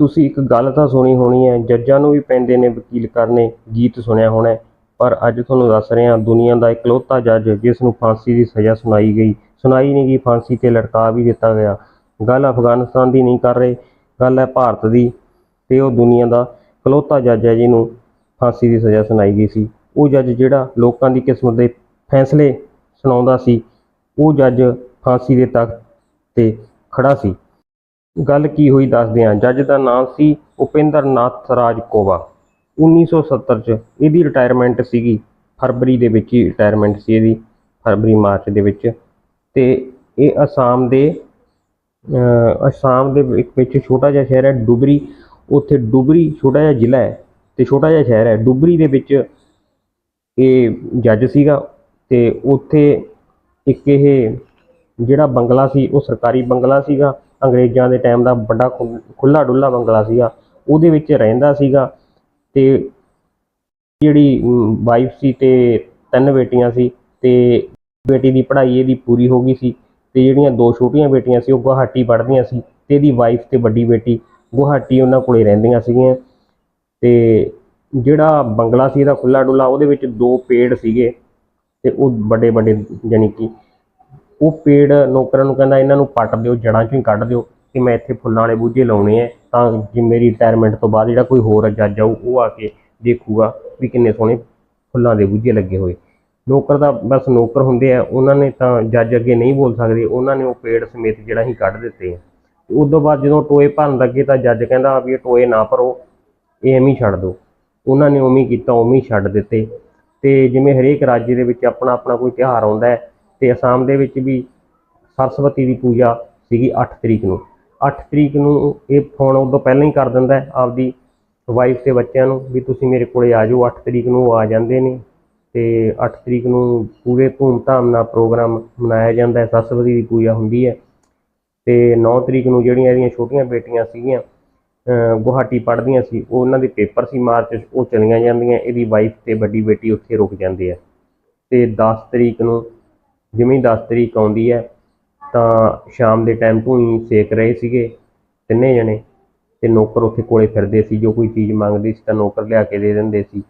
ਤੁਸੀਂ ਇੱਕ ਗੱਲ ਤਾਂ ਸੁਣੀ ਹੋਣੀ ਹੈ, ਜੱਜਾਂ ਨੂੰ ਵੀ ਪੈਂਦੇ ਨੇ ਵਕੀਲ ਕਰਨੇ, ਗੀਤ ਸੁਣਿਆ ਹੋਣਾ ਪਰ ਅੱਜ ਤੁਹਾਨੂੰ ਦੱਸ ਰਹੇ ਹਾਂ ਦੁਨੀਆ ਦਾ ਇਕਲੌਤਾ ਜੱਜ ਜਿਸ ਨੂੰ ਫਾਂਸੀ ਦੀ ਸਜ਼ਾ ਸੁਣਾਈ ਗਈ। ਸੁਣਾਈ ਨਹੀਂ ਗਈ, ਫਾਂਸੀ ਤੇ ਲਟਕਾ ਵੀ ਦਿੱਤਾ ਗਿਆ। ਗੱਲ ਅਫਗਾਨਿਸਤਾਨ ਦੀ ਨਹੀਂ ਕਰ ਰਹੇ, ਗੱਲ ਹੈ ਭਾਰਤ ਦੀ। ਤੇ ਉਹ ਦੁਨੀਆ ਦਾ ਇਕਲੌਤਾ ਜੱਜ ਹੈ ਜਿਹਨੂੰ ਫਾਂਸੀ ਦੀ ਸਜ਼ਾ ਸੁਣਾਈ ਗਈ ਸੀ। ਉਹ ਜੱਜ ਜਿਹੜਾ ਲੋਕਾਂ ਦੀ ਕਿਸਮਤ ਦੇ ਫੈਸਲੇ ਸੁਣਾਉਂਦਾ ਸੀ, ਉਹ ਜੱਜ ਫਾਂਸੀ ਦੇ ਤਖਤ ਤੇ ਖੜਾ ਸੀ। ਗੱਲ ਕੀ ਹੋਈ ਦੱਸਦੇ ਹਾਂ। ਜੱਜ ਦਾ ਨਾਮ ਸੀ ਉਪਿੰਦਰ ਨਾਥ ਰਾਜ ਕੋਵਾ 1970 ਚ ਇਹਦੀ ਰਿਟਾਇਰਮੈਂਟ ਸੀਗੀ। ਫਰਵਰੀ ਦੇ ਵਿੱਚ ਹੀ ਰਿਟਾਇਰਮੈਂਟ ਸੀ ਇਹਦੀ, ਫਰਵਰੀ ਮਾਰਚ ਦੇ ਵਿੱਚ। ਤੇ ਇਹ ਅਸਾਮ ਦੇ ਅਸਾਮ ਦੇ ਵਿੱਚ ਵਿੱਚ ਛੋਟਾ ਜਿਹਾ ਸ਼ਹਿਰ ਹੈ ਡੁਬਰੀ। ਉੱਥੇ ਡੁਬਰੀ ਛੋਟਾ ਜਿਹਾ ਜ਼ਿਲ੍ਹਾ ਹੈ ਤੇ ਛੋਟਾ ਜਿਹਾ ਸ਼ਹਿਰ ਹੈ। ਡੁਬਰੀ ਦੇ ਵਿੱਚ ਇਹ ਜੱਜ ਸੀਗਾ ਤੇ ਉੱਥੇ ਇੱਕ ਇਹ ਜਿਹੜਾ ਬੰਗਲਾ ਸੀ, ਉਹ ਸਰਕਾਰੀ ਬੰਗਲਾ ਸੀਗਾ। ਅੰਗਰੇਜ਼ਾਂ ਦੇ ਟਾਈਮ ਦਾ ਵੱਡਾ ਖੁੱਲਾ ਡੁੱਲਾ ਬੰਗਲਾ ਸੀਗਾ, ਉਹਦੇ ਵਿੱਚ ਰਹਿੰਦਾ ਸੀਗਾ ਤੇ ਜਿਹੜੀ ਵਾਈਫ ਸੀ ਤੇ ਤਿੰਨ ਬੇਟੀਆਂ ਸੀ ਤੇ ਬੇਟੀ ਦੀ ਪੜ੍ਹਾਈ ਇਹਦੀ ਪੂਰੀ ਹੋ ਗਈ ਸੀ ਤੇ ਜਿਹੜੀਆਂ ਦੋ ਛੋਟੀਆਂ ਬੇਟੀਆਂ ਸੀ ਉਹ ਗੁਹਾਟੀ ਪੜ੍ਹਦੀਆਂ ਸੀ ਤੇ ਇਹਦੀ ਵਾਈਫ ਤੇ ਵੱਡੀ ਬੇਟੀ ਗੁਹਾਟੀ ਉਹਨਾਂ ਕੋਲੇ ਰਹਿੰਦੀਆਂ ਸੀਗੀਆਂ ਤੇ ਜਿਹੜਾ ਬੰਗਲਾ ਸੀ ਇਹਦਾ ਖੁੱਲਾ ਡੁੱਲਾ ਉਹਦੇ ਵਿੱਚ ਦੋ ਪੇੜ ਸੀਗੇ ਤੇ ਉਹ ਵੱਡੇ ਵੱਡੇ ਯਾਨੀ ਕਿ ਉਹ ਪੇੜ ਨੌਕਰਾਂ ਨੂੰ ਕਹਿੰਦਾ ਇਹਨਾਂ ਨੂੰ ਪੱਟ ਦਿਓ, ਜੜ੍ਹਾਂ ਚੋਂ ਹੀ ਕੱਢ ਦਿਓ ਕਿ ਮੈਂ ਇੱਥੇ ਫੁੱਲਾਂ ਵਾਲੇ ਬੂਝੇ ਲਾਉਣੇ ਆ ਤਾਂ ਜੇ ਮੇਰੀ ਰਿਟਾਇਰਮੈਂਟ ਤੋਂ ਬਾਅਦ ਜਿਹੜਾ ਕੋਈ ਹੋਰ ਜੱਜ ਆਊ, ਉਹ ਆ ਕੇ ਦੇਖੂਗਾ ਵੀ ਕਿੰਨੇ ਸੋਹਣੇ ਫੁੱਲਾਂ ਦੇ ਬੂਝੇ ਲੱਗੇ ਹੋਏ। ਨੌਕਰ ਦਾ ਬਸ ਨੌਕਰ ਹੁੰਦੇ ਆ, ਉਹਨਾਂ ਨੇ ਤਾਂ ਜੱਜ ਅੱਗੇ ਨਹੀਂ ਬੋਲ ਸਕਦੇ, ਉਹਨਾਂ ਨੇ ਉਹ ਪੇੜ ਸਮੇਤ ਜਿਹੜਾ ਹੀ ਕੱਢ ਦਿੱਤੇ ਆ। ਉਸ ਤੋਂ ਬਾਅਦ ਜਦੋਂ ਟੋਏ ਭਰਨ ਲੱਗੇ ਤਾਂ ਜੱਜ ਕਹਿੰਦਾ ਵੀ ਇਹ ਟੋਏ ਨਾ ਭਰੋ, ਇਹ ਐਵੇਂ ਛੱਡ ਦਿਓ। ਉਹਨਾਂ ਨੇ ਉਵੇਂ ਕੀਤਾ, ਉਵੇਂ ਛੱਡ ਦਿੱਤੇ। ਤੇ ਜਿਵੇਂ ਹਰੇਕ ਰਾਜ ਦੇ ਵਿੱਚ ਆਪਣਾ ਆਪਣਾ ਕੋਈ ਤਿਉਹਾਰ ਆਉਂਦਾ ਹੈ ਤੇ ਅਸਾਮ ਦੇ ਵਿੱਚ ਵੀ ਸਰਸਵਤੀ ਦੀ ਪੂਜਾ ਸੀਗੀ 8 ਤਰੀਕ ਨੂੰ। 8 ਤਰੀਕ ਨੂੰ ਇਹ ਫੋਨ ਉਦੋਂ ਪਹਿਲਾਂ ਹੀ ਕਰ ਦਿੰਦਾ ਆਪਦੀ ਵਾਈਫ ਤੇ ਬੱਚਿਆਂ ਨੂੰ ਵੀ ਤੁਸੀਂ ਮੇਰੇ ਕੋਲੇ ਆ ਜਾਓ 8 ਤਰੀਕ ਨੂੰ ਉਹ ਆ ਜਾਂਦੇ ਨੇ। ਤੇ 8 ਤਰੀਕ ਨੂੰ ਪੂਰੇ ਧੂਮਧਾਮ ਨਾਲ ਪ੍ਰੋਗਰਾਮ ਮਨਾਇਆ ਜਾਂਦਾ ਹੈ, ਸਰਸਵਤੀ ਦੀ ਪੂਜਾ ਹੁੰਦੀ ਹੈ। ਤੇ 9 ਤਰੀਕ ਨੂੰ ਜਿਹੜੀਆਂ ਇਹਦੀਆਂ ਛੋਟੀਆਂ ਬੇਟੀਆਂ ਸੀਗੀਆਂ ਗੁਹਾਟੀ ਪੜ੍ਹਦੀਆਂ ਸੀ, ਉਹ ਉਹਨਾਂ ਦੇ ਪੇਪਰ ਸੀ ਮਾਰਚ ਉਹ ਚਲੀਆਂ ਜਾਂਦੀਆਂ, ਇਹਦੀ ਵਾਈਫ ਤੇ ਵੱਡੀ ਬੇਟੀ ਉੱਥੇ ਰੁਕ ਜਾਂਦੀ ਹੈ ਤੇ 10 ਤਰੀਕ ਨੂੰ ਜਿਵੇਂ ਹੀ 10 ਤਰੀਕ ਆਉਂਦੀ ਹੈ, ਤਾਂ ਸ਼ਾਮ ਦੇ ਟਾਈਮ ਤੋਂ ਹੀ ਸੇਕ ਰਹੇ ਸੀਗੇ ਤਿੰਨੇ ਜਣੇ ਤੇ ਨੌਕਰ ਉੱਥੇ ਕੋਲੇ ਫਿਰਦੇ ਸੀ, ਜੋ ਕੋਈ ਚੀਜ਼ ਮੰਗਦੀ ਸੀ ਤਾਂ ਨੌਕਰ ਲਿਆ ਕੇ ਦੇ ਦਿੰਦੇ ਸੀ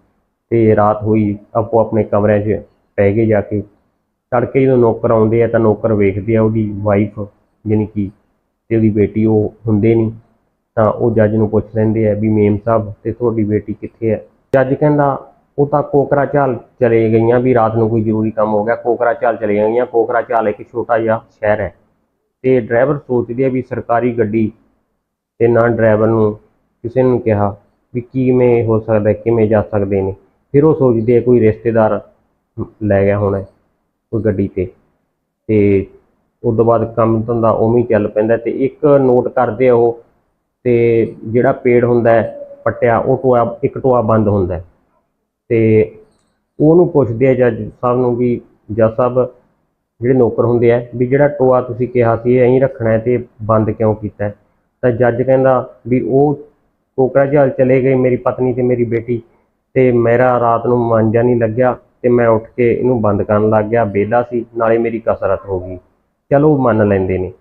ਤੇ ਰਾਤ ਹੋਈ ਆਪੋ ਆਪਣੇ ਕਮਰਿਆਂ 'ਚ ਪੈ ਗਏ ਜਾ ਕੇ। ਤੜਕੇ ਜਦੋਂ ਨੌਕਰ ਆਉਂਦੇ ਆ ਤਾਂ ਨੌਕਰ ਵੇਖਦੇ ਆ ਉਹਦੀ ਵਾਈਫ ਜਾਣੀ ਕਿ ਤੇ ਉਹਦੀ ਬੇਟੀ, ਉਹ ਹੁੰਦੇ ਨਹੀਂ। ਤਾਂ ਉਹ ਜੱਜ ਨੂੰ ਪੁੱਛ ਲੈਂਦੇ ਆ ਵੀ ਮੇਮ ਸਾਹਿਬ, ਤੇ ਤੁਹਾਡੀ ਬੇਟੀ ਕਿੱਥੇ ਹੈ? ਜੱਜ ਕਹਿੰਦਾ ਉਹ ਤਾਂ ਕੋਕਰਾ ਝਾਲ ਚਲੇ ਗਈਆਂ ਵੀ ਰਾਤ ਨੂੰ ਕੋਈ ਜ਼ਰੂਰੀ ਕੰਮ ਹੋ ਗਿਆ। ਕੋਕਰਾ ਝਾਲ ਚਲੇ ਗਈਆਂ। ਕੋਕਰਾ ਝਾਲ ਇੱਕ ਛੋਟਾ ਜਿਹਾ ਸ਼ਹਿਰ ਹੈ। ਤੇ ਡਰਾਈਵਰ ਸੋਚਦੇ ਆ ਵੀ ਸਰਕਾਰੀ ਗੱਡੀ ਤੇ ਨਾ ਡਰਾਈਵਰ ਨੂੰ ਕਿਸੇ ਨੂੰ ਕਿਹਾ ਵੀ ਕਿਵੇਂ ਹੋ ਸਕਦਾ, ਕਿਵੇਂ ਜਾ ਸਕਦੇ ਨੇ। ਫਿਰ ਉਹ ਸੋਚਦੇ ਆ ਕੋਈ ਰਿਸ਼ਤੇਦਾਰ ਲੈ ਗਿਆ ਹੋਣਾ ਕੋਈ ਗੱਡੀ ਤੇ। ਤੇ ਉਸ ਤੋਂ ਬਾਅਦ ਕੰਮ ਧੰਦਾ ਉਵੇਂ ਹੀ ਚੱਲ ਪੈਂਦਾ ਤੇ ਇੱਕ ਨੋਟ ਕਰਦੇ ਆ ਉਹ, ਤੇ ਜਿਹੜਾ ਪੇੜ ਹੁੰਦਾ ਪੱਟਿਆ, ਉਹ ਟੋਆ, ਇੱਕ ਟੋਆ ਬੰਦ ਹੁੰਦਾ ਤੇ ਉਹਨੂੰ ਪੁੱਛਦੇ ਆ ਜੱਜ ਸਾਹਿਬ ਨੂੰ ਵੀ ਜੱਜ ਸਾਹਿਬ ਜਿਹੜੇ ਨੌਕਰ ਹੁੰਦੇ ਆ, ਵੀ ਜਿਹੜਾ ਟੋਆ ਤੁਸੀਂ ਕਿਹਾ ਸੀ ਇਹ ਐਂ ਰੱਖਣਾ ਹੈ ਤੇ ਬੰਦ ਕਿਉਂ ਕੀਤਾ ਤਾਂ ਜੱਜ ਕਹਿੰਦਾ ਵੀ ਉਹ ਕੋਕਰਾ ਝਾਲ ਚਲੇ ਗਏ, ਮੇਰੀ ਪਤਨੀ ਤੇ ਮੇਰੀ ਬੇਟੀ ਤੇ ਮੇਰਾ ਰਾਤ ਨੂੰ ਮਾਂਜਾ ਨਹੀਂ ਲੱਗਿਆ ਤੇ ਮੈਂ ਉੱਠ ਕੇ ਇਹਨੂੰ ਬੰਦ ਕਰਨ ਲੱਗ ਗਿਆ, ਵਿਹਲਾ ਸੀ, ਨਾਲੇ ਮੇਰੀ ਕਸਰਤ ਹੋ ਗਈ। ਚਲੋ ਮੰਨ ਲੈਂਦੇ ਨੇ।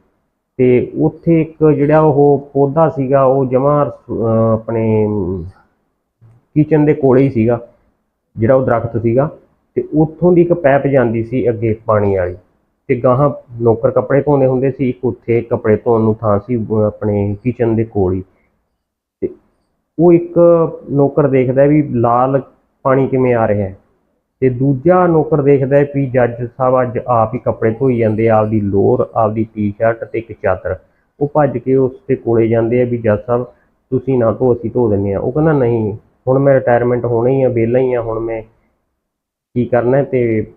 ਤੇ ਉੱਥੇ ਇੱਕ ਜਿਹੜਾ ਉਹ ਪੌਦਾ ਸੀਗਾ, ਉਹ ਜਮਾ ਆਪਣੇ ਕਿਚਨ ਦੇ ਕੋਲੇ ਹੀ ਸੀਗਾ। ਜਿਹੜਾ ਉਹ ਦਰਖਤ ਸੀਗਾ, ਤੇ ਉੱਥੋਂ ਦੀ ਇੱਕ ਪੈਪ ਜਾਂਦੀ ਸੀ ਅੱਗੇ ਪਾਣੀ ਵਾਲੀ। ਤੇ ਗਾਹਾਂ ਨੌਕਰ ਕੱਪੜੇ ਧੋਂਦੇ ਹੁੰਦੇ ਸੀ, ਇੱਕ ਉੱਥੇ ਕੱਪੜੇ ਧੋਣ ਨੂੰ ਥਾਂ ਸੀ ਆਪਣੇ ਕਿਚਨ ਦੇ ਕੋਲ ਹੀ। ਤੇ ਉਹ ਇੱਕ ਨੌਕਰ ਦੇਖਦਾ ਵੀ ਲਾਲ ਪਾਣੀ ਕਿਵੇਂ ਆ ਰਿਹਾ ਹੈ। ਤੇ ਦੂਜਾ ਨੌਕਰ ਦੇਖਦਾ ਹੈ ਵੀ ਜੱਜ ਸਾਹਿਬ ਅੱਜ ਆਪ ਹੀ ਕੱਪੜੇ ਧੋਈ ਜਾਂਦੇ ਆ, ਆਪਦੀ ਲੋਰ, ਆਪਦੀ ਟੀ-ਸ਼ਰਟ ਤੇ ਇੱਕ ਚਾਦਰ। ਉਹ ਭੱਜ ਕੇ ਉਸ ਦੇ ਕੋਲੇ ਜਾਂਦੇ ਆ ਵੀ ਜੱਜ ਸਾਹਿਬ, ਤੁਸੀਂ ਨਾ ਧੋ, ਅਸੀਂ ਧੋ ਦਿੰਦੇ ਆ। ਉਹ ਕਹਿੰਦਾ, ਨਹੀਂ ਹੁਣ ਮੈਂ ਰਿਟਾਇਰਮੈਂਟ ਹੋਣਾ ਹੀ ਆ, ਵਿਹਲਾ ਹੀ ਆ, ਹੁਣ ਮੈਂ ਕੀ ਕਰਨਾ ਹੈ ਤੇ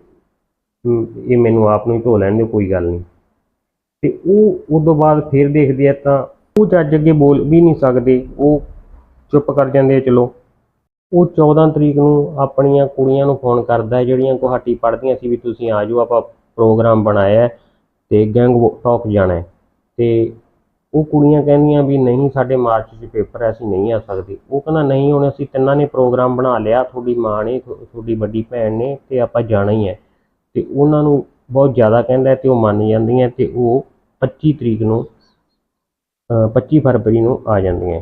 ਇਹ ਮੈਨੂੰ ਆਪ ਨੂੰ ਹੀ ਧੋ ਲੈਣ ਦਿਓ, ਕੋਈ ਗੱਲ ਨਹੀਂ। ਤੇ ਉਹ ਉਸ ਤੋਂ ਬਾਅਦ ਫਿਰ ਦੇਖਦੇ ਆ ਤਾਂ ਉਹ ਜੱਜ ਅੱਗੇ ਬੋਲ ਵੀ ਨਹੀਂ ਸਕਦੇ, ਉਹ ਚੁੱਪ ਕਰ ਜਾਂਦੇ ਆ, ਚਲੋ। ਉਹ 14 ਤਰੀਕ ਨੂੰ ਆਪਣੀਆਂ ਕੁੜੀਆਂ ਨੂੰ ਫੋਨ ਕਰਦਾ ਜਿਹੜੀਆਂ ਗੁਹਾਟੀ ਪੜ੍ਹਦੀਆਂ ਸੀ ਵੀ ਤੁਸੀਂ ਆ ਜਾਓ, ਆਪਾਂ ਪ੍ਰੋਗਰਾਮ ਬਣਾਇਆ ਹੈ ਤੇ ਗੈਂਗ ਟਾਕ ਜਾਣਾ ਹੈ। ਤੇ ਉਹ ਕੁੜੀਆਂ ਕਹਿੰਦੀਆਂ ਵੀ ਨਹੀਂ, ਸਾਡੇ ਮਾਰਚ 'ਚ ਪੇਪਰ ਹੈ ਅਸੀਂ ਨਹੀਂ ਆ ਸਕਦੇ। ਉਹ ਕਹਿੰਦਾ, ਨਹੀਂ, ਹੁਣ ਅਸੀਂ ਤਿੰਨਾਂ ਨੇ ਪ੍ਰੋਗਰਾਮ ਬਣਾ ਲਿਆ, ਤੁਹਾਡੀ ਮਾਂ ਨੇ, ਤੁ- ਤੁਹਾਡੀ ਵੱਡੀ ਭੈਣ ਨੇ ਤੇ ਆਪਾਂ ਜਾਣਾ ਹੀ ਹੈ। ਤੇ ਉਹਨਾਂ ਨੂੰ ਬਹੁਤ ਜ਼ਿਆਦਾ ਕਹਿੰਦਾ ਹੈ ਤੇ ਉਹ ਮੰਨ ਜਾਂਦੀਆਂ ਤੇ ਉਹ 25 ਤਰੀਕ ਨੂੰ ਅਹ 25 ਫਰਵਰੀ ਨੂੰ ਆ ਜਾਂਦੀਆਂ।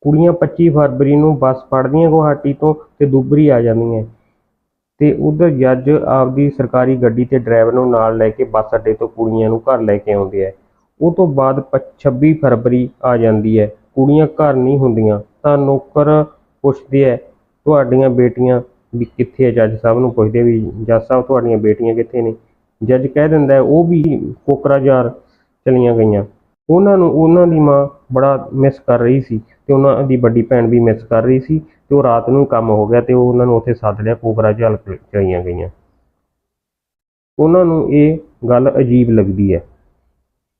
ਕੁੜੀਆਂ 25 ਫਰਵਰੀ ਨੂੰ ਬੱਸ ਫੜਦੀਆਂ ਗੁਹਾਟੀ ਤੋਂ ਤੇ ਦੁਬਰੀ ਆ ਜਾਂਦੀਆਂ। ਤੇ ਉਧਰ ਜੱਜ ਆਪਦੀ ਸਰਕਾਰੀ ਗੱਡੀ ਤੇ ਡਰਾਈਵਰ ਨੂੰ ਨਾਲ ਲੈ ਕੇ ਬੱਸ ਅੱਡੇ ਤੋਂ ਕੁੜੀਆਂ ਨੂੰ ਘਰ ਲੈ ਕੇ ਆਉਂਦੇ ਆ। ਉਹ ਤੋਂ ਬਾਅਦ ਪ- 26 ਫਰਵਰੀ ਆ ਜਾਂਦੀ ਹੈ। ਕੁੜੀਆਂ ਘਰ ਨਹੀਂ ਹੁੰਦੀਆਂ, ਤਾਂ ਨੌਕਰ ਪੁੱਛਦੇ ਆ ਤੁਹਾਡੀਆਂ ਬੇਟੀਆਂ ਵੀ ਕਿੱਥੇ ਹੈ? ਜੱਜ ਸਾਹਿਬ ਨੂੰ ਪੁੱਛਦੇ ਵੀ, ਜੱਜ ਸਾਹਿਬ, ਤੁਹਾਡੀਆਂ ਬੇਟੀਆਂ ਕਿੱਥੇ ਨੇ? ਜੱਜ ਕਹਿ ਦਿੰਦਾ ਉਹ ਵੀ ਕੋਕਰਾਝਾਰ ਚਲੀਆਂ ਗਈਆਂ। ਉਹਨਾਂ ਨੂੰ, ਉਹਨਾਂ ਦੀ ਮਾਂ ਬੜਾ ਮਿਸ ਕਰ ਰਹੀ ਸੀ ਤੇ ਉਹਨਾਂ ਦੀ ਵੱਡੀ ਭੈਣ ਵੀ ਮਿਸ ਕਰ ਰਹੀ ਸੀ ਤੇ ਉਹ ਰਾਤ ਨੂੰ ਕੰਮ ਹੋ ਗਿਆ ਤੇ ਉਹ ਉਹਨਾਂ ਨੂੰ ਉੱਥੇ ਸੱਦ ਲਿਆ, ਕੋਕਰਾਝਾਰ ਚਲੀਆਂ ਗਈਆਂ। ਉਹਨਾਂ ਨੂੰ ਇਹ ਗੱਲ ਅਜੀਬ ਲੱਗਦੀ ਹੈ।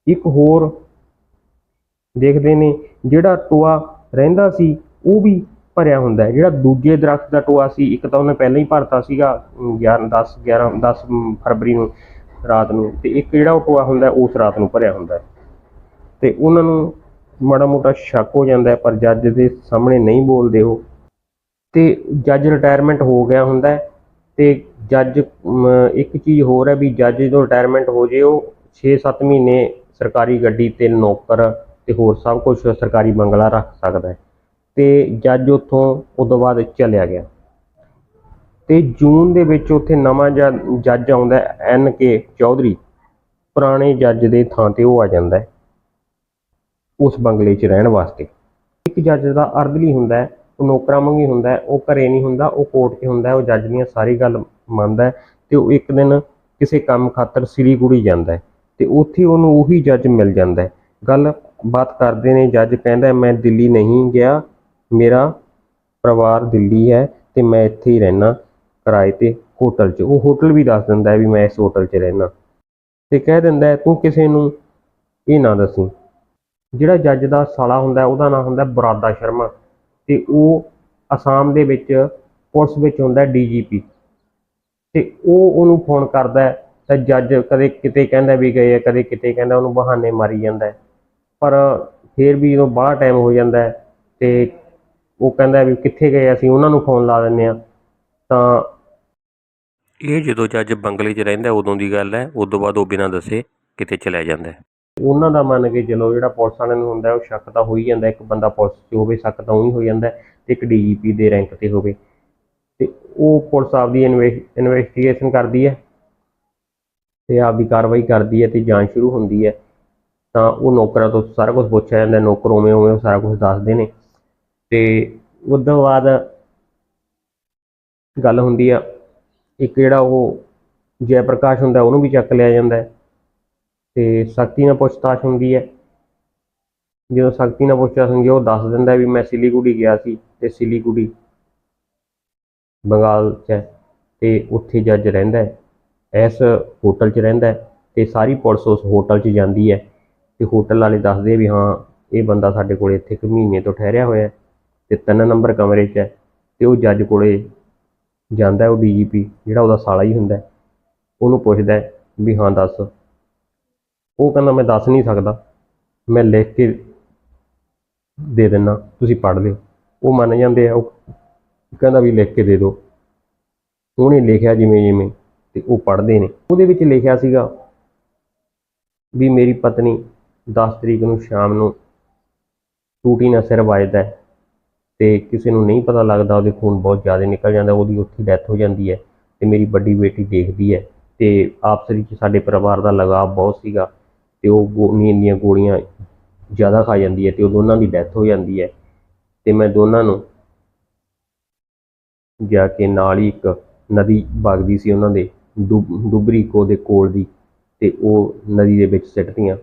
ਇੱਕ ਹੋਰ ਦੇਖਦੇ ਨੇ ਜਿਹੜਾ ਟੋਆ ਰਹਿੰਦਾ ਸੀ ਉਹ ਵੀ ਭਰਿਆ ਹੁੰਦਾ ਹੈ। ਜਿਹੜਾ ਦੂਜੇ ਦਰਖਤ ਦਾ ਟੋਆ ਸੀ ਇੱਕ ਤਾਂ ਉਹਨੇ ਪਹਿਲਾਂ ਹੀ ਭਰਤਾ ਸੀਗਾ ਅਮ, 11 10 11 10 ਫਰਵਰੀ ਨੂੰ ਰਾਤ ਨੂੰ। ਤੇ ਇੱਕ ਜਿਹੜਾ ਉਹ ਟੋਆ ਹੁੰਦਾ ਉਸ ਰਾਤ ਨੂੰ ਭਰਿਆ ਹੁੰਦਾ ਹੈ। ਤੇ ਉਹਨਾਂ ਨੂੰ ਮਾੜਾ ਮੋਟਾ ਸ਼ੱਕ ਹੋ ਜਾਂਦਾ ਪਰ ਜੱਜ ਦੇ ਸਾਹਮਣੇ ਨਹੀਂ ਬੋਲਦੇ ਉਹ। ਤੇ ਜੱਜ ਰਿਟਾਇਰਮੈਂਟ ਹੋ ਗਿਆ ਹੁੰਦਾ ਹੈ। ਤੇ ਜੱਜ ਇੱਕ ਚੀਜ਼ ਹੋਰ ਹੈ ਵੀ ਜੱਜ ਜਦੋਂ ਰਿਟਾਇਰਮੈਂਟ ਹੋ ਜੇ ਉਹ 6-7 ਮਹੀਨੇ ਸਰਕਾਰੀ ਗੱਡੀ ਤੇ ਨੌਕਰ ਤੇ ਹੋਰ ਸਭ ਕੁਝ ਸਰਕਾਰੀ ਬੰਗਲਾ ਰੱਖ ਸਕਦਾ ਹੈ। ਤੇ ਜੱਜ ਉੱਥੋਂ ਉਦੋਂ ਬਾਅਦ ਚਲਿਆ ਗਿਆ। ਤੇ ਜੂਨ ਦੇ ਵਿੱਚ ਉੱਥੇ ਨਵਾਂ ਜ- ਜੱਜ ਆਉਂਦਾ ਐਨ ਕੇ ਚੌਧਰੀ। ਪੁਰਾਣੇ ਜੱਜ ਦੇ ਥਾਂ ਤੇ ਉਹ ਆ ਜਾਂਦਾ ਹੈ। ਉਸ ਬੰਗਲੇ 'ਚ ਰਹਿਣ ਵਾਸਤੇ। ਇੱਕ ਜੱਜ ਦਾ ਅਰਦਲੀ ਹੁੰਦਾ ਹੈ, ਉਹ ਨੌਕਰਾਂ ਵਾਂਗੀ ਹੁੰਦਾ ਉਹ ਘਰੇ ਨਹੀਂ ਹੁੰਦਾ, ਉਹ ਕੋਰਟ 'ਚ ਹੁੰਦਾ ਉਹ ਜੱਜ ਦੀਆਂ ਸਾਰੀ ਗੱਲ ਮੰਨਦਾ ਹੈ ਤੇ ਉਹ ਇੱਕ ਦਿਨ ਕਿਸੇ ਕੰਮ ਖਾਤਰ ਸਿਲੀਗੁੜੀ ਜਾਂਦਾ ਹੈ। ਤੇ ਉੱਥੇ ਉਹਨੂੰ ਉਹੀ ਜੱਜ ਮਿਲ ਜਾਂਦਾ ਹੈ। ਗੱਲ ਬਾਤ ਕਰਦੇ ਨੇ ਜੱਜ ਕਹਿੰਦਾ ਮੈਂ ਦਿੱਲੀ ਨਹੀਂ ਗਿਆ ਮੇਰਾ ਪਰਿਵਾਰ ਦਿੱਲੀ ਹੈ ਤੇ ਮੈਂ ਇੱਥੇ ਹੀ ਰਹਿਣਾ ਕਿਰਾਏ ਤੇ ਹੋਟਲ 'ਚ। ਉਹ ਹੋਟਲ ਵੀ ਦੱਸ ਦਿੰਦਾ ਹੈ ਵੀ ਮੈਂ ਇਸ ਹੋਟਲ 'ਚ ਰਹਿਣਾ ਤੇ ਕਹਿ ਦਿੰਦਾ ਹੈ, ਤੂੰ ਕਿਸੇ ਨੂੰ ਇਹ ਨਾ ਦੱਸੀ। ਜਿਹੜਾ ਜੱਜ ਦਾ ਸਾਲਾ ਹੁੰਦਾ ਉਹਦਾ ਨਾਮ ਹੁੰਦਾ ਹੈ ਬਰਾਦਾ ਸ਼ਰਮਾ ਤੇ ਉਹ ਅਸਾਮ ਦੇ ਵਿੱਚ ਪੁਲਿਸ ਵਿੱਚ ਹੁੰਦਾ ਡੀਜੀਪੀ ਤੇ ਉਹ ਉਹਨੂੰ ਫੋਨ ਕਰਦਾ ਤਾਂ ਜੱਜ ਕਦੇ ਕਿਤੇ ਕਹਿੰਦਾ ਵੀ ਗਏ ਆ ਕਦੇ ਕਿਤੇ ਕਹਿੰਦਾ ਉਹਨੂੰ ਬਹਾਨੇ ਮਾਰੀ ਜਾਂਦਾ ਹੈ। ਪਰ ਫਿਰ ਵੀ ਜਦੋਂ ਬਾਹਲਾ ਟਾਈਮ ਹੋ ਜਾਂਦਾ ਹੈ ਤੇ ਉਹ ਕਹਿੰਦਾ ਵੀ ਕਿੱਥੇ ਗਏ ਅਸੀਂ ਉਹਨਾਂ ਨੂੰ ਫੋਨ ਲਾ ਦਿੰਦੇ ਆ ਤਾਂ ਇਹ ਜਦੋਂ ਜੱਜ ਬੰਗਲੇ 'ਚ ਰਹਿੰਦਾ ਉਦੋਂ ਦੀ ਗੱਲ ਹੈ ਉਦੋਂ ਬਾਅਦ ਉਹ ਬਿਨਾਂ ਦੱਸੇ ਕਿਤੇ ਚਲਿਆ ਜਾਂਦਾ ਹੈ। ਉਹਨਾਂ ਦਾ ਮੰਨ ਕੇ ਚਲੋ ਜਿਹੜਾ ਪੁਲਿਸ ਵਾਲਿਆਂ ਨੂੰ ਹੁੰਦਾ ਉਹ ਸ਼ੱਕ ਤਾਂ ਹੋ ਹੀ ਜਾਂਦਾ ਇੱਕ ਬੰਦਾ ਪੁਲਿਸ 'ਚ ਹੋਵੇ ਸ਼ੱਕ ਤਾਂ ਉਹੀ ਹੋ ਜਾਂਦਾ ਹੈ, ਤੇ ਇੱਕ ਡੀਜੀਪੀ ਦੇ ਰੈਂਕ ਤੇ ਹੋਵੇ। ਤੇ ਉਹ ਪੁਲਿਸ ਆਪਦੀ ਇਨਵੈਸਟੀਗੇਸ਼ਨ ਕਰਦੀ ਹੈ। ਤੇ ਆਪਦੀ ਕਾਰਵਾਈ ਕਰਦੀ ਹੈ ਤੇ ਜਾਂਚ ਸ਼ੁਰੂ ਹੁੰਦੀ ਹੈ, ਤਾਂ ਉਹ ਨੌਕਰਾਂ ਤੋਂ ਸਾਰਾ ਕੁਝ ਪੁੱਛਿਆ ਜਾਂਦਾ, ਨੌਕਰ ਉਵੇਂ ਉਵੇਂ ਉਹ ਸਾਰਾ ਕੁਝ ਦੱਸਦੇ ਨੇ। ਤੇ ਉਸ ਤੋਂ ਬਾਅਦ ਗੱਲ ਹੁੰਦੀ ਆ, ਇੱਕ ਜਿਹੜਾ ਉਹ ਜੈ ਪ੍ਰਕਾਸ਼ ਹੁੰਦਾ, ਉਹਨੂੰ ਵੀ ਚੱਕ ਲਿਆ ਜਾਂਦਾ ਹੈ। ਤੇ ਸ਼ਕਤੀ ਨਾਲ ਪੁੱਛਤਾਛ ਹੁੰਦੀ ਹੈ। ਜਦੋਂ ਸ਼ਕਤੀ ਨਾਲ ਪੁੱਛਤਾਛ ਹੁੰਦੀ ਹੈ, ਉਹ ਦੱਸ ਦਿੰਦਾ ਵੀ ਮੈਂ ਸਿਲੀਗੁੜੀ ਗਿਆ ਸੀ ਤੇ ਸਿਲੀਗੁੜੀ ਬੰਗਾਲ 'ਚ ਹੈ ਤੇ ਉੱਥੇ ਜੱਜ ਰਹਿੰਦਾ ਹੈ। ਇਸ ਹੋਟਲ 'ਚ ਰਹਿੰਦਾ ਹੈ ਤੇ ਸਾਰੀ ਪੁਲਿਸ ਉਸ ਹੋਟਲ 'ਚ ਜਾਂਦੀ ਹੈ ਤੇ ਹੋਟਲ ਵਾਲੇ ਦੱਸਦੇ ਵੀ ਹਾਂ, ਇਹ ਬੰਦਾ ਸਾਡੇ ਕੋਲੇ ਇੱਥੇ ਇੱਕ ਮਹੀਨੇ ਤੋਂ ਠਹਿਰਿਆ ਹੋਇਆ ਹੈ ਤੇ ਤਿੰਨ ਨੰਬਰ ਕਮਰੇ 'ਚ ਹੈ ਤੇ ਉਹ ਜੱਜ ਕੋਲੇ ਜਾਂਦਾ ਹੈ ਉਹ ਡੀਜੀਪੀ, ਜਿਹੜਾ ਉਹਦਾ ਸਾਲਾ ਹੀ ਹੁੰਦਾ ਉਹਨੂੰ ਪੁੱਛਦਾ ਵੀ ਹਾਂ, ਦੱਸ। ਉਹ ਕਹਿੰਦਾ, ਮੈਂ ਦੱਸ ਨਹੀਂ ਸਕਦਾ। ਮੈਂ ਲਿਖ ਕੇ ਦੇ ਦਿੰਨਾ, ਤੁਸੀਂ ਪੜ੍ਹ ਲਿਓ। ਉਹ ਮੰਨ ਜਾਂਦੇ ਆ, ਉਹ ਕਹਿੰਦਾ ਵੀ ਲਿਖ ਕੇ ਦੇ ਦਿਓ। ਉਹਨੇ ਲਿਖਿਆ ਜਿਵੇਂ ਜਿਵੇਂ ਤੇ ਉਹ ਪੜ੍ਹਦੇ ਨੇ। ਉਹਦੇ ਵਿੱਚ ਲਿਖਿਆ ਸੀਗਾ ਵੀ ਮੇਰੀ ਪਤਨੀ 10 ਤਰੀਕ ਨੂੰ ਸ਼ਾਮ ਨੂੰ ਟੂਟੀ ਨਾਲ ਸਿਰ ਵੱਜਦਾ ਹੈ ਤੇ ਕਿਸੇ ਨੂੰ ਨਹੀਂ ਪਤਾ ਲੱਗਦਾ, ਉਹਦੇ ਖੂਨ ਬਹੁਤ ਜ਼ਿਆਦਾ ਨਿਕਲ ਜਾਂਦਾ, ਉਹਦੀ ਉੱਥੇ ਡੈਥ ਹੋ ਜਾਂਦੀ ਹੈ ਤੇ ਮੇਰੀ ਵੱਡੀ ਬੇਟੀ ਦੇਖਦੀ ਹੈ ਤੇ ਆਪਸ ਵਿੱਚ ਸਾਡੇ ਪਰਿਵਾਰ ਦਾ ਲਗਾਵ ਬਹੁਤ ਸੀਗਾ ਤੇ ਉਹ ਗੋ- ਨੀਂਦ ਦੀਆਂ ਗੋਲੀਆਂ ਜ਼ਿਆਦਾ ਖਾ ਜਾਂਦੀ ਹੈ ਤੇ ਉਹ ਦੋਨਾਂ ਦੀ ਡੈਥ ਹੋ ਜਾਂਦੀ ਹੈ ਤੇ ਮੈਂ ਦੋਨਾਂ ਨੂੰ ਜਾ ਕੇ ਨਾਲ ਹੀ ਇੱਕ ਨਦੀ ਵਗਦੀ ਸੀ ਉਹਨਾਂ ਦੇ ਡੁਬਰੀ ਕੋ ਦੇ ਕੋਲ ਦੀ ਤੇ ਉਹ ਨਦੀ ਦੇ ਵਿੱਚ ਸਿੱਟਤੀਆਂ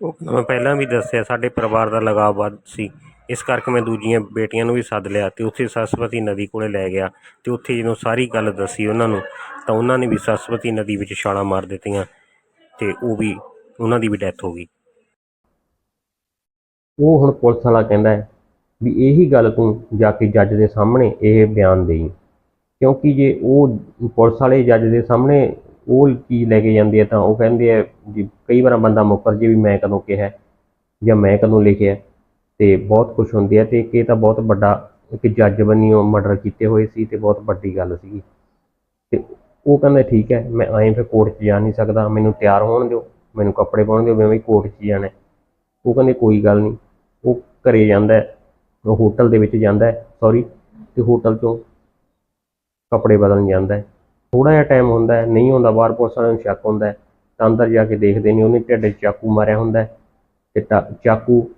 ਉਹ ਮੈਂ ਪਹਿਲਾਂ ਵੀ ਦੱਸਿਆ ਸਾਡੇ ਪਰਿਵਾਰ ਦਾ ਲਗਾਵ ਵੱਧ ਸੀ। ਇਸ ਕਰਕੇ ਮੈਂ ਦੂਜੀਆਂ ਬੇਟੀਆਂ ਨੂੰ ਵੀ ਸੱਦ ਲਿਆ ਤੇ ਉੱਥੇ ਸਰਸਵਤੀ ਨਦੀ ਕੋਲੇ ਲੈ ਗਿਆ ਤੇ ਉੱਥੇ ਜਦੋਂ ਸਾਰੀ ਗੱਲ ਦੱਸੀ ਉਹਨਾਂ ਨੂੰ ਤਾਂ ਉਹਨਾਂ ਨੇ ਵੀ ਸਰਸਵਤੀ ਨਦੀ ਵਿੱਚ ਛਾਲਾਂ ਮਾਰ ਦਿੱਤੀਆਂ ਤੇ ਉਹ ਵੀ ਉਹਨਾਂ ਦੀ ਵੀ ਡੈਥ ਹੋ ਗਈ। ਉਹ ਹੁਣ ਪੁਲਿਸ ਵਾਲਾ ਕਹਿੰਦਾ ਹੈ ਵੀ ਇਹੀ ਗੱਲ ਤੂੰ ਜਾ ਕੇ ਜੱਜ ਦੇ ਸਾਹਮਣੇ ਇਹ ਬਿਆਨ ਦੇਈ। ਕਿਉਂਕਿ ਜੇ ਉਹ ਪੁਲਿਸ ਵਾਲੇ ਜੱਜ ਦੇ ਸਾਹਮਣੇ ਉਹ ਚੀਜ਼ ਲੈ ਕੇ ਜਾਂਦੇ ਆ ਤਾਂ ਉਹ ਕਹਿੰਦੇ ਆ ਜੀ ਕਈ ਵਾਰ ਬੰਦਾ ਮੁੱਕਰ ਜੇ ਵੀ ਮੈਂ ਕਦੋਂ ਕਿਹਾ ਜਾਂ ਮੈਂ ਕਦੋਂ ਲਿਖਿਆ ਤੇ ਬਹੁਤ ਕੁਝ ਹੁੰਦੇ ਹੈ ਤੇ ਇਹ ਤਾਂ ਬਹੁਤ ਵੱਡਾ ਇੱਕ ਜੱਜ ਬੰਨਿਓ ਮਰਡਰ ਕੀਤੇ ਹੋਏ ਸੀ ਤੇ ਬਹੁਤ ਵੱਡੀ ਗੱਲ ਸੀਗੀ। ਤੇ ਉਹ ਕਹਿੰਦਾ ਠੀਕ ਹੈ, ਮੈਂ ਐਂ ਫਿਰ ਕੋਰਟ 'ਚ ਜਾ ਨਹੀਂ ਸਕਦਾ, ਮੈਨੂੰ ਤਿਆਰ ਹੋਣ ਦਿਓ, ਮੈਨੂੰ ਕੱਪੜੇ ਪਾਉਣ ਦਿਓ, ਮੈਂ ਵੀ ਕੋਰਟ 'ਚ ਜਾਣਾ ਉਹ ਕਹਿੰਦੇ ਕੋਈ ਗੱਲ ਨਹੀਂ, ਉਹ ਘਰੇ ਜਾਂਦਾ ਉਹ ਹੋਟਲ ਦੇ ਵਿੱਚ ਜਾਂਦਾ ਹੈ ਸੌਰੀ ਤੇ ਹੋਟਲ ਚੋਂ ਕੱਪੜੇ ਬਦਲਣ ਜਾਂਦਾ ਹੈ। ਥੋੜਾ ਜਿਹਾ ਟਾਈਮ ਹੁੰਦਾ ਹੈ, ਨਹੀਂ ਹੁੰਦਾ ਬਾਹਰ ਪੁਲਿਸ ਵਾਲਿਆਂ ਨੂੰ ਸ਼ੱਕ ਹੁੰਦਾ ਹੈ। ਤਾਂ ਅੰਦਰ ਜਾ ਕੇ ਦੇਖਦੇ ਨੇ, ਉਹਨੇ ਢਿੱਡ 'ਚ ਚਾਕੂ ਮਾਰਿਆ ਹੁੰਦਾ ਹੈ ਤੇ ਟਾ- ਚਾਕੂ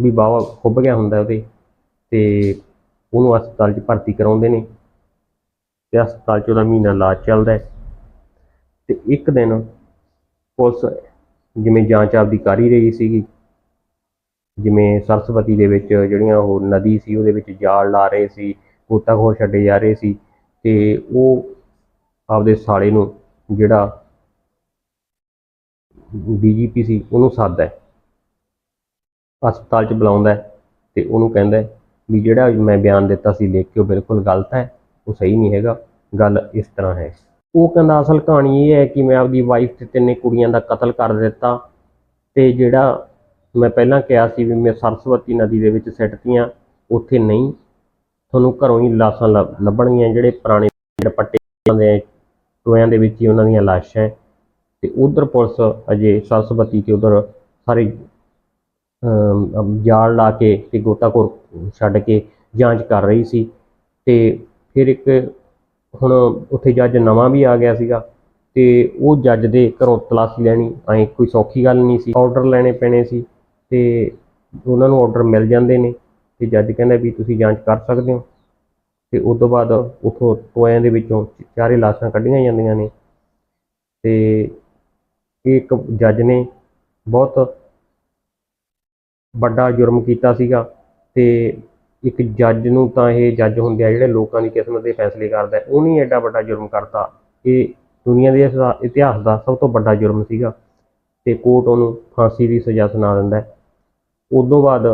ਵੀ ਬਾਵਾ ਖੁੱਭ ਗਿਆ ਹੁੰਦਾ ਉਹਦੇ ਤੇ ਉਹਨੂੰ ਹਸਪਤਾਲ 'ਚ ਭਰਤੀ ਕਰਾਉਂਦੇ ਨੇ ਤੇ ਹਸਪਤਾਲ 'ਚ ਉਹਦਾ ਮਹੀਨਾ ਇਲਾਜ ਚੱਲਦਾ ਹੈ। ਤੇ ਇੱਕ ਦਿਨ ਪੁਲਿਸ ਜਿਵੇਂ ਜਾਂਚ ਆਪਦੀ ਕਰ ਹੀ ਰਹੀ ਸੀਗੀ, ਜਿਵੇਂ ਸਰਸਵਤੀ ਦੇ ਵਿੱਚ ਜਿਹੜੀਆਂ ਉਹ ਨਦੀ ਸੀ, ਉਹਦੇ ਵਿੱਚ ਜਾਲ ਲਾ ਰਹੇ ਸੀ, ਗੋਤਾਖੋਰ ਛੱਡੇ ਜਾ ਰਹੇ ਸੀ। ਤੇ ਉਹ ਆਪਦੇ ਸਾਲੇ ਨੂੰ ਜਿਹੜਾ ਡੀਜੀਪੀ ਸੀ, ਉਹਨੂੰ ਸੱਦਦਾ ਹੈ। ਹਸਪਤਾਲ 'ਚ ਬੁਲਾਉਂਦਾ ਹੈ ਤੇ ਉਹਨੂੰ ਕਹਿੰਦਾ ਹੈ ਵੀ ਜਿਹੜਾ ਮੈਂ ਬਿਆਨ ਦਿੱਤਾ ਸੀ ਲਿਖ ਕੇ ਉਹ ਬਿਲਕੁਲ ਗਲਤ ਹੈ, ਉਹ ਸਹੀ ਨਹੀਂ ਹੈਗਾ, ਗੱਲ ਇਸ ਤਰ੍ਹਾਂ ਹੈ। ਉਹ ਕਹਿੰਦਾ ਅਸਲ ਕਹਾਣੀ ਇਹ ਹੈ ਕਿ ਮੈਂ ਆਪਦੀ ਵਾਈਫ ਤੇ ਤਿੰਨੇ ਕੁੜੀਆਂ ਦਾ ਕਤਲ ਕਰ ਦਿੱਤਾ ਤੇ ਜਿਹੜਾ ਮੈਂ ਪਹਿਲਾਂ ਕਿਹਾ ਸੀ ਵੀ ਮੈਂ ਸਰਸਵਤੀ ਨਦੀ ਦੇ ਵਿੱਚ ਸਿੱਟਤੀਆਂ ਉੱਥੇ ਨਹੀਂ ਤੁਹਾਨੂੰ ਘਰੋਂ ਹੀ ਲਾਸ਼ਾਂ ਲੱਭਣਗੀਆਂ ਜਿਹੜੇ ਪੁਰਾਣੇ ਦੁਪੱਟੇ ਦੇ ਟੋਇਆਂ ਦੇ ਵਿੱਚ ਹੀ ਉਹਨਾਂ ਦੀਆਂ ਲਾਸ਼ਾਂ ਹੈ। ਤੇ ਉਧਰ ਪੁਲਿਸ ਅਜੇ ਸਰਸਵਤੀ ਤੇ ਉਧਰ ਸਾਰੇ ਅਮ, ਜਾਲ ਲਾ ਕੇ ਤੇ ਗੋਤਾਖੋਰ ਛੱਡ ਕੇ ਜਾਂਚ ਕਰ ਰਹੀ ਸੀ। ਤੇ ਫਿਰ ਇੱਕ ਹੁਣ ਉੱਥੇ ਜੱਜ ਨਵਾਂ ਵੀ ਆ ਗਿਆ ਸੀਗਾ ਤੇ ਉਹ ਜੱਜ ਦੇ ਘਰੋਂ ਤਲਾਸ਼ੀ ਲੈਣੀ ਐਂ ਕੋਈ ਸੌਖੀ ਗੱਲ ਨਹੀਂ ਸੀ। ਆਰਡਰ ਲੈਣੇ ਪੈਣੇ ਸੀ ਤੇ ਉਹਨਾਂ ਨੂੰ ਆਰਡਰ ਮਿਲ ਜਾਂਦੇ ਨੇ। ਤੇ ਜੱਜ ਕਹਿੰਦਾ ਵੀ ਤੁਸੀਂ ਜਾਂਚ ਕਰ ਸਕਦੇ ਹੋ। ਤੇ ਉਸ ਤੋਂ ਬਾਅਦ ਉਥੋਂ ਟੋਇਆਂ ਦੇ ਵਿੱਚੋਂ ਚਾਰੇ ਲਾਸ਼ਾਂ ਕੱਢੀਆਂ ਜਾਂਦੀਆਂ ਨੇ। ਤੇ ਇਹ ਇੱਕ ਜੱਜ ਨੇ ਬਹੁਤ ਵੱਡਾ ਜੁਰਮ ਕੀਤਾ ਸੀਗਾ ਤੇ ਇੱਕ ਜੱਜ ਨੂੰ ਤਾਂ ਇਹ ਜੱਜ ਹੁੰਦੇ ਆ ਜਿਹੜੇ ਲੋਕਾਂ ਦੀ ਕਿਸਮਤ ਦੇ ਫੈਸਲੇ ਕਰਦਾ ਹੈ, ਉਹਨੇ ਐਡਾ ਵੱਡਾ ਜੁਰਮ ਕਰਤਾ। ਇਹ ਦੁਨੀਆ ਦੇ ਇਤਿਹਾਸ ਦਾ ਸਭ ਤੋਂ ਵੱਡਾ ਜੁਰਮ ਸੀਗਾ ਤੇ ਕੋਰਟ ਉਹਨੂੰ ਫਾਂਸੀ ਦੀ ਸਜ਼ਾ ਸੁਣਾ ਦਿੰਦਾ ਉਦੋਂ ਬਾਅਦ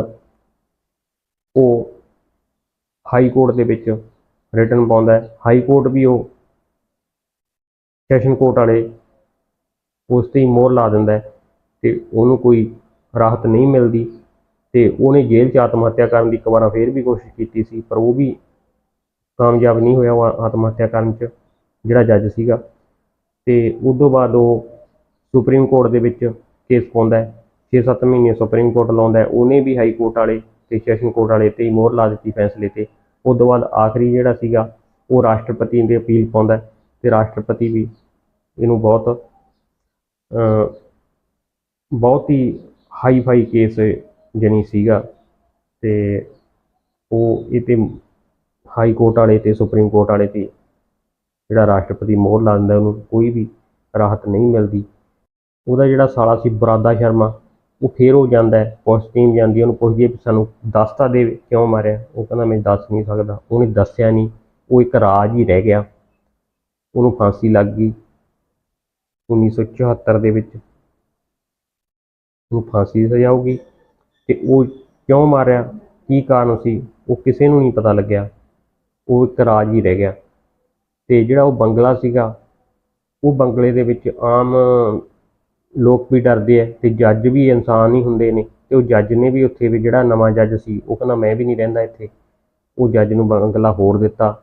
ਉਹ ਹਾਈ ਕੋਰਟ ਦੇ ਵਿੱਚ ਰਿਟਰਨ ਪਾਉਂਦਾ ਹੈ। ਹਾਈ ਕੋਰਟ ਵੀ ਉਹ ਸੈਸ਼ਨ ਕੋਰਟ ਵਾਲੇ ਉਸ ਤੇ ਹੀ ਮੋਹਰ ਲਾ ਦਿੰਦਾ ਹੈ ਤੇ ਉਹਨੂੰ ਕੋਈ ਰਾਹਤ ਨਹੀਂ ਮਿਲਦੀ ਤੇ ਉਹਨੇ ਜੇਲ੍ਹ 'ਚ ਆਤਮ ਹੱਤਿਆ ਕਰਨ ਦੀ ਇੱਕ ਵਾਰ ਫੇਰ ਵੀ ਕੋਸ਼ਿਸ਼ ਕੀਤੀ ਸੀ, ਪਰ ਉਹ ਵੀ ਕਾਮਯਾਬ ਨਹੀਂ ਹੋਇਆ ਉਹ ਆਤਮ ਹੱਤਿਆ ਕਰਨ 'ਚ, ਜਿਹੜਾ ਜੱਜ ਸੀਗਾ। ਤੇ ਉਸ ਤੋਂ ਬਾਅਦ ਉਹ ਸੁਪਰੀਮ ਕੋਰਟ ਦੇ ਵਿੱਚ ਕੇਸ ਪਾਉਂਦਾ ਹੈ। 6-7 ਮਹੀਨੇ ਸੁਪਰੀਮ ਕੋਰਟ ਲਾਉਂਦਾ ਉਹਨੇ ਵੀ ਹਾਈ ਕੋਰਟ ਵਾਲੇ ਤੇ ਸੈਸ਼ਨ ਕੋਰਟ ਵਾਲੇ ਤੇ ਹੀ ਮੋਹਰ ਲਾ ਦਿੱਤੀ ਫੈਸਲੇ ਤੇ। ਉਸ ਤੋਂ ਬਾਅਦ ਆਖਰੀ ਜਿਹੜਾ ਸੀਗਾ, ਉਹ ਰਾਸ਼ਟਰਪਤੀ ਦੇ ਅਪੀਲ ਪਾਉਂਦਾ ਹੈ ਤੇ ਰਾਸ਼ਟਰਪਤੀ ਵੀ ਇਹਨੂੰ ਬਹੁਤ ਬਹੁਤ ਹੀ ਹਾਈ ਫਾਈ ਕੇਸ ਜਣੀ ਸੀਗਾ ਤੇ ਉਹ ਇਹ ਤੇ ਹਾਈ ਕੋਰਟ ਵਾਲੇ ਤੇ ਸੁਪਰੀਮ ਕੋਰਟ ਵਾਲੇ ਤੇ ਜਿਹੜਾ ਰਾਸ਼ਟਰਪਤੀ ਮੋਹਰ ਲਾ ਦਿੰਦਾ ਉਹਨੂੰ ਕੋਈ ਵੀ ਰਾਹਤ ਨਹੀਂ ਮਿਲਦੀ। ਉਹਦਾ ਜਿਹੜਾ ਸਾਲਾ ਸੀ ਬਰਾਦਾ ਸ਼ਰਮਾ ਉਹ ਫੇਰ ਉਹ ਜਾਂਦਾ ਹੈ, ਪੁਲਿਸ ਟੀਮ ਜਾਂਦੀ ਉਹਨੂੰ ਪੁੱਛਦੀ ਹੈ ਵੀ ਸਾਨੂੰ ਦੱਸ ਤਾਂ ਦੇ ਕਿਉਂ ਮਾਰਿਆ। ਉਹ ਕਹਿੰਦਾ ਮੈਂ ਦੱਸ ਨਹੀਂ ਸਕਦਾ। ਉਹਨੇ ਦੱਸਿਆ ਨਹੀਂ। ਉਹ ਇੱਕ ਰਾਜ ਹੀ ਰਹਿ ਗਿਆ। ਉਹਨੂੰ ਫਾਂਸੀ ਲੱਗ ਗਈ। 1974 ਦੇ ਵਿੱਚ ਉਹਨੂੰ ਫਾਂਸੀ ਦੀ ਸਜ਼ਾ ਹੋਊਗੀ ਤੇ ਉਹ ਕਿਉਂ ਮਾਰਿਆ? ਕੀ ਕਾਰਨ ਸੀ? ਉਹ ਕਿਸੇ ਨੂੰ ਨਹੀਂ ਪਤਾ ਲੱਗਿਆ। ਉਹ ਇੱਕ ਰਾਜ ਹੀ ਰਹਿ ਗਿਆ। ਤੇ ਜਿਹੜਾ ਉਹ ਬੰਗਲਾ ਸੀਗਾ, ਉਹ ਬੰਗਲੇ ਦੇ ਵਿੱਚ ਆਮ ਲੋਕ ਵੀ ਡਰਦੇ ਆ ਤੇ ਜੱਜ ਵੀ ਇਨਸਾਨ ਹੀ ਹੁੰਦੇ ਨੇ ਤੇ ਉਹ ਜੱਜ ਨੇ ਵੀ ਉੱਥੇ ਵੀ ਜਿਹੜਾ ਨਵਾਂ ਜੱਜ ਸੀ, ਉਹ ਕਹਿੰਦਾ ਮੈਂ ਵੀ ਨਹੀਂ ਰਹਿੰਦਾ ਇੱਥੇ। ਉਹ ਜੱਜ ਨੂੰ ਬੰਗਲਾ ਹੋਰ ਦਿੱਤਾ।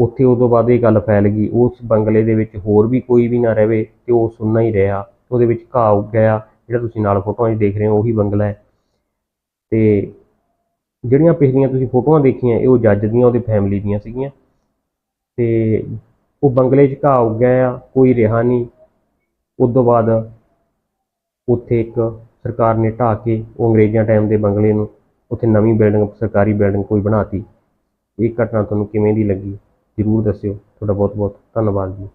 ਉੱਥੇ ਉਦੋਂ ਬਾਅਦ ਇਹ ਗੱਲ ਫੈਲ ਗਈ। ਉਸ ਬੰਗਲੇ ਦੇ ਵਿੱਚ ਹੋਰ ਵੀ ਕੋਈ ਵੀ ਨਾ ਰਹੇ ਤੇ ਉਹ ਸੁੰਨਾ ਹੀ ਰਿਹਾ। ਉਹਦੇ ਵਿੱਚ ਘਾਹ ਉੱਗ ਗਿਆ। ਜਿਹੜਾ ਤੁਸੀਂ ਨਾਲ ਫੋਟੋਆਂ 'ਚ ਦੇਖ ਰਹੇ ਹੋ, ਉਹੀ ਬੰਗਲਾ ਹੈ। ਤੇ ਜਿਹੜੀਆਂ ਪਿਛਲੀਆਂ ਤੁਸੀਂ ਫੋਟੋਆਂ ਦੇਖੀਆਂ, ਇਹ ਉਹ ਜੱਜ ਦੀਆਂ, ਉਹਦੇ ਫੈਮਿਲੀ ਦੀਆਂ ਸੀਗੀਆਂ। ਤੇ ਉਹ ਬੰਗਲੇ 'ਚ ਘਾਹ ਉੱਗ ਗਿਆ ਆ ਕੋਈ ਰਿਹਾ ਨਹੀਂ। ਉਸ ਤੋਂ ਬਾਅਦ ਉੱਥੇ ਇੱਕ ਸਰਕਾਰ ਨੇ ਢਾਹ ਕੇ ਉਹ ਅੰਗਰੇਜ਼ਾਂ ਟਾਈਮ ਦੇ ਬੰਗਲੇ ਨੂੰ ਉੱਥੇ ਨਵੀਂ ਬਿਲਡਿੰਗ ਸਰਕਾਰੀ ਬਿਲਡਿੰਗ ਕੋਈ ਬਣਾਤੀ। ਇਹ ਘਟਨਾ ਤੁਹਾਨੂੰ ਕਿਵੇਂ ਦੀ ਲੱਗੀ? ਜ਼ਰੂਰ ਦੱਸਿਓ। ਤੁਹਾਡਾ ਬਹੁਤ ਬਹੁਤ ਧੰਨਵਾਦ ਜੀ।